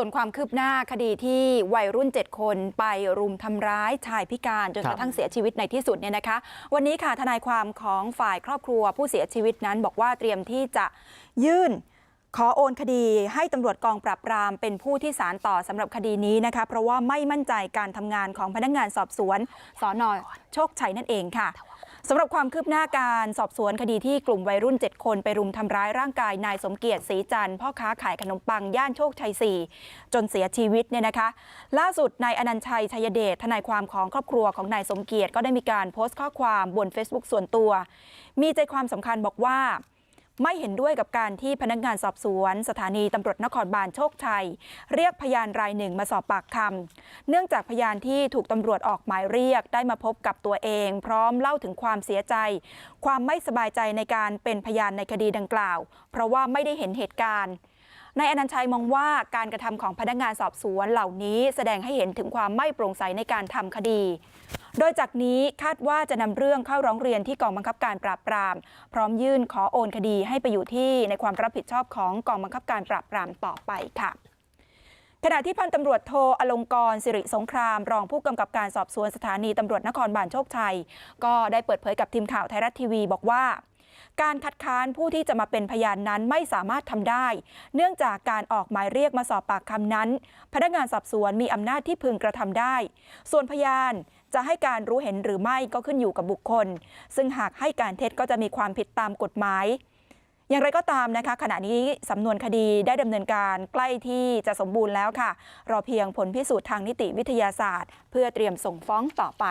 ส่วนความคืบหน้าคดีที่วัยรุ่น 7 คนไปรุมทำร้ายชายพิการจนครักบระทั่งเสียชีวิตในที่สุดเนี่ยนะคะ วันนี้ค่ะทนายความของฝ่ายครอบครัวผู้เสียชีวิตนั้นบอกว่าเตรียมที่จะยื่น ขอโอนคดีให้ตำรวจกองปราบปรามเป็นผู้ที่สารต่อสำหรับคดีนี้นะคะ เพราะว่าไม่มั่นใจการทำงานของพนักงานสอบสวนสอนอโชคชัยนั่นเองค่ะสำหรับความคืบหน้าการสอบสวนคดีที่กลุ่มวัยรุ่น 7 คนไปรุมทำร้ายร่างกายนายสมเกียรติศรีจันทร์พ่อค้าขายขนมปังย่านโชคชัย 4 จนเสียชีวิตเนี่ยนะคะ ล่าสุดนายอนันชัยชัยเดชทนายความของครอบครัวของนายสมเกียรติก็ได้มีการโพสต์ข้อความบน Facebook ส่วนตัว มีใจความสำคัญบอกว่า ไม่เห็นด้วยกับการที่พนักงานสอบสวน สถานีตำรวจนครบาลโชคชัย เรียกพยานรายหนึ่งมาสอบปากคำเนื่องจากพยานที่ถูกตำรวจออกหมายเรียกได้มาพบกับตัวเอง พร้อมเล่าถึงความเสียใจ ความไม่สบายใจในการเป็นพยานในคดีดังกล่าว เพราะว่าไม่ได้เห็นเหตุการณ์ นายอนันชัยมองว่าการกระทำของพนักงานสอบสวนเหล่านี้แสดงให้เห็นถึงความไม่โปร่งใสในการทำคดี โดยจากนี้คาดว่าจะนำเรื่องเข้าร้องเรียนที่กองบังคับการปราบปราม พร้อมยื่นขอโอนคดีให้ไปอยู่ที่ในความรับผิดชอบของกองบังคับการปราบปรามต่อไปค่ะ ณะที่พันตำรวจโทอลงกรณ์สิริสงคราม รองผู้กำกับการสอบสวนสถานีตำรวจนครบาลโชคชัย ก็ได้เปิดเผยกับทีมข่าวไทยรัฐทีวีบอกว่าการคัดค้านผู้ที่จะมาเป็นพยานนั้นไม่สามารถทำได้ เนื่องจากการออกหมายเรียกมาสอบปากคำนั้น พนักงานสอบสวนมีอำนาจที่พึงกระทำได้ ส่วนพยานจะให้การรู้เห็นหรือไม่ก็ขึ้นอยู่กับบุคคล ซึ่งหากให้การเท็จก็จะมีความผิดตามกฎหมาย อย่างไรก็ตามนะคะ ขณะนี้สำนวนคดีได้ดำเนินการใกล้ที่จะสมบูรณ์แล้วค่ะ รอเพียงผลพิสูจน์ทางนิติวิทยาศาสตร์ เพื่อเตรียมส่งฟ้องต่อไป